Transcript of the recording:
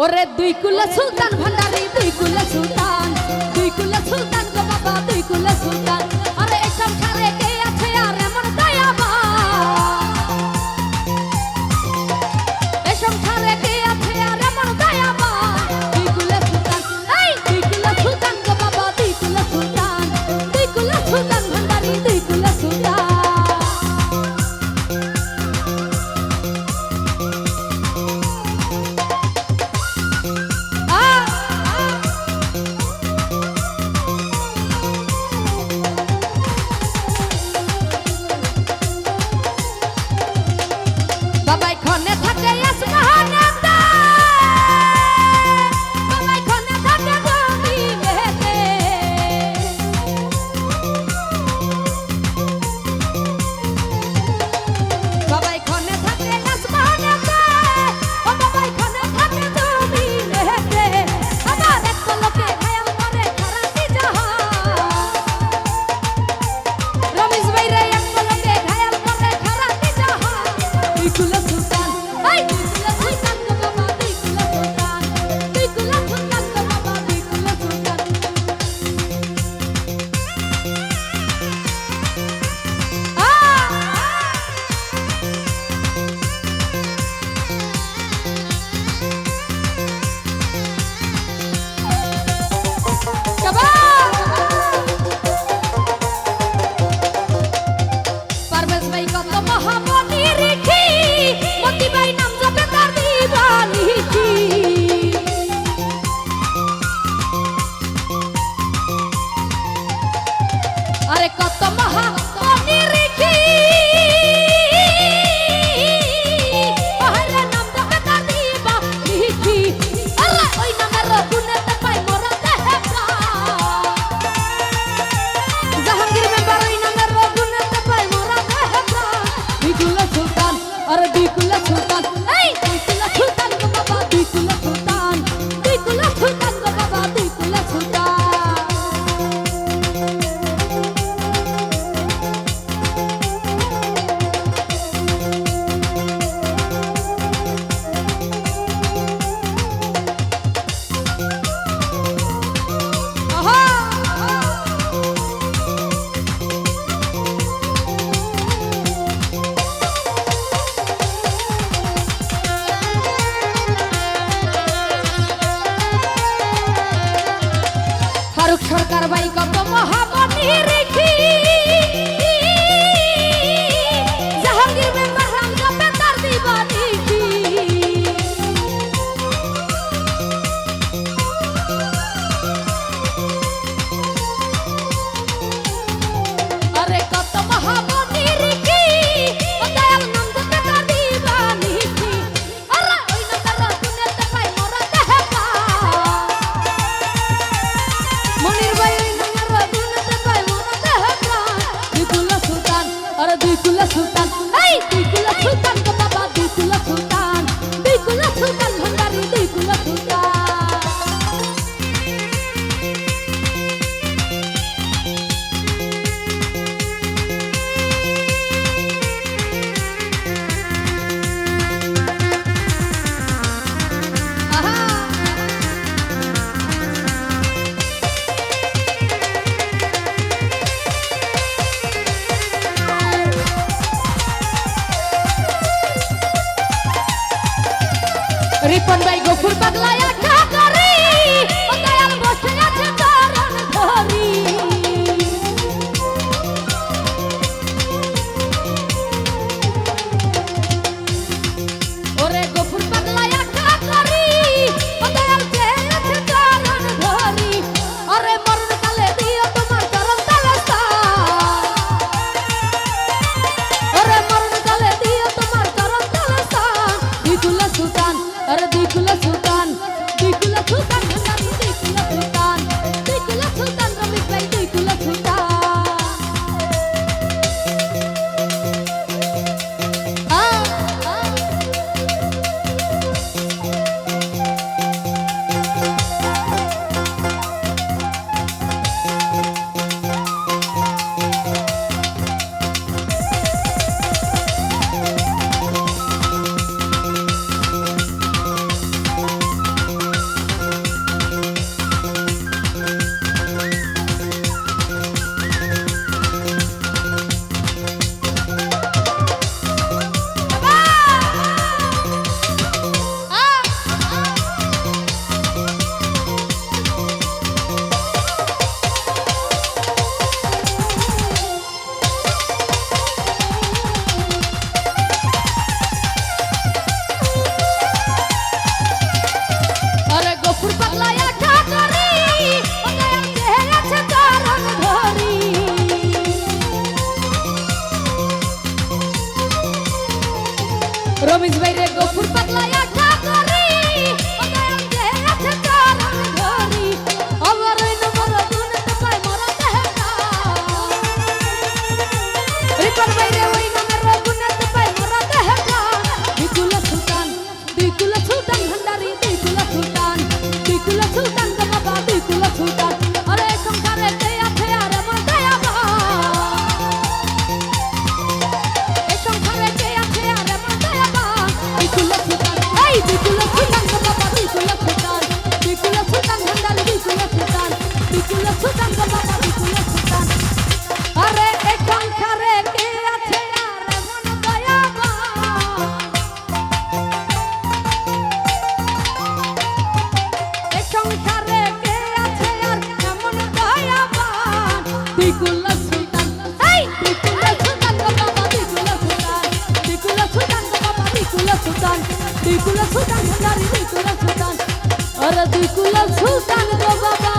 ওরে দুই কুলা সুলতান ভান্ডারী, দুই কুলা সুলতান। দুই কুলা সুলতান গো বাবা, দুই কুলা সুলতান। আরে এই সংসারে কে আছে সরকার বাই কত মহাবনী রেখি রিপন ভাই গফুর পাগলায় রমেশ ভাই রে গফুর পাতলা সুলতান ভণ্ডারি ভিতরে সুলতান। আরে তুই কুলাল সুলতান গো বাবা।